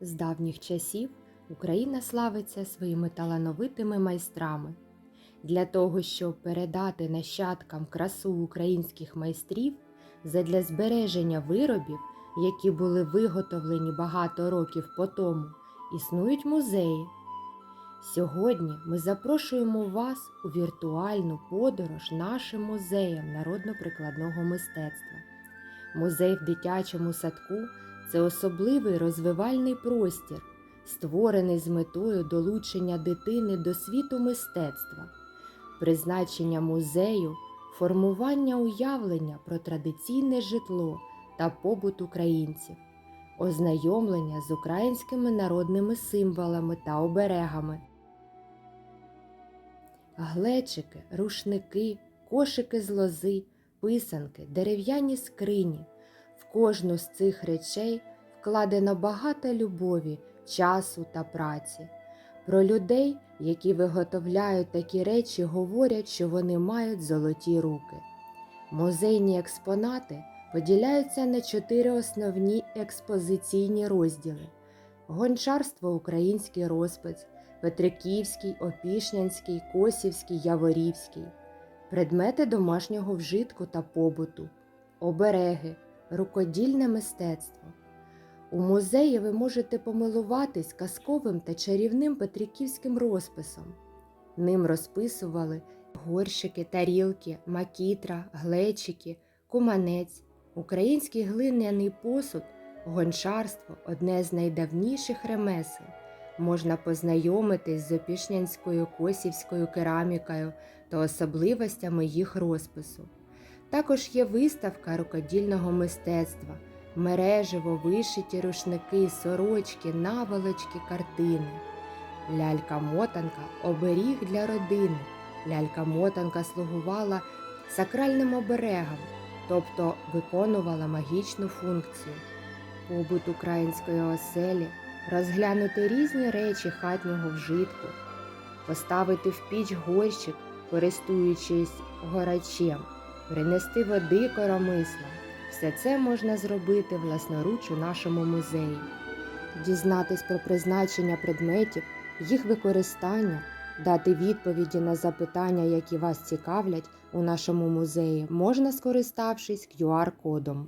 З давніх часів Україна славиться своїми талановитими майстрами. Для того, щоб передати нащадкам красу українських майстрів, задля збереження виробів, які були виготовлені багато років по тому, існують музеї. Сьогодні ми запрошуємо вас у віртуальну подорож нашим музеєм народно-прикладного мистецтва. Музей в дитячому садку це особливий розвивальний простір, створений з метою долучення дитини до світу мистецтва, призначення музею, формування уявлення про традиційне житло та побут українців, ознайомлення з українськими народними символами та оберегами. Глечики, рушники, кошики з лози, писанки, дерев'яні скрині. Кожну з цих речей вкладено багато любові, часу та праці. Про людей, які виготовляють такі речі, говорять, що вони мають золоті руки. Музейні експонати поділяються на чотири основні експозиційні розділи: гончарство український розпис, Петриківський, Опішнянський, Косівський, Яворівський, предмети домашнього вжитку та побуту, обереги, рукодільне мистецтво. У музеї ви можете помилуватись казковим та чарівним петриківським розписом. Ним розписували горщики, тарілки, макітра, глечики, куманець, український глиняний посуд, гончарство одне з найдавніших ремесел. Можна познайомитись з опішнянською косівською керамікою та особливостями їх розпису. Також є виставка рукодільного мистецтва, мережево вишиті рушники, сорочки, наволочки, картини. Лялька-мотанка оберіг для родини. Лялька-мотанка слугувала сакральним оберегом, тобто виконувала магічну функцію. Побут української оселі розглянути різні речі хатнього вжитку, поставити в піч горщик, користуючись горачем, принести води коромисла. Все це можна зробити власноруч у нашому музеї. Дізнатись про призначення предметів, їх використання, дати відповіді на запитання, які вас цікавлять у нашому музеї, можна скориставшись QR-кодом.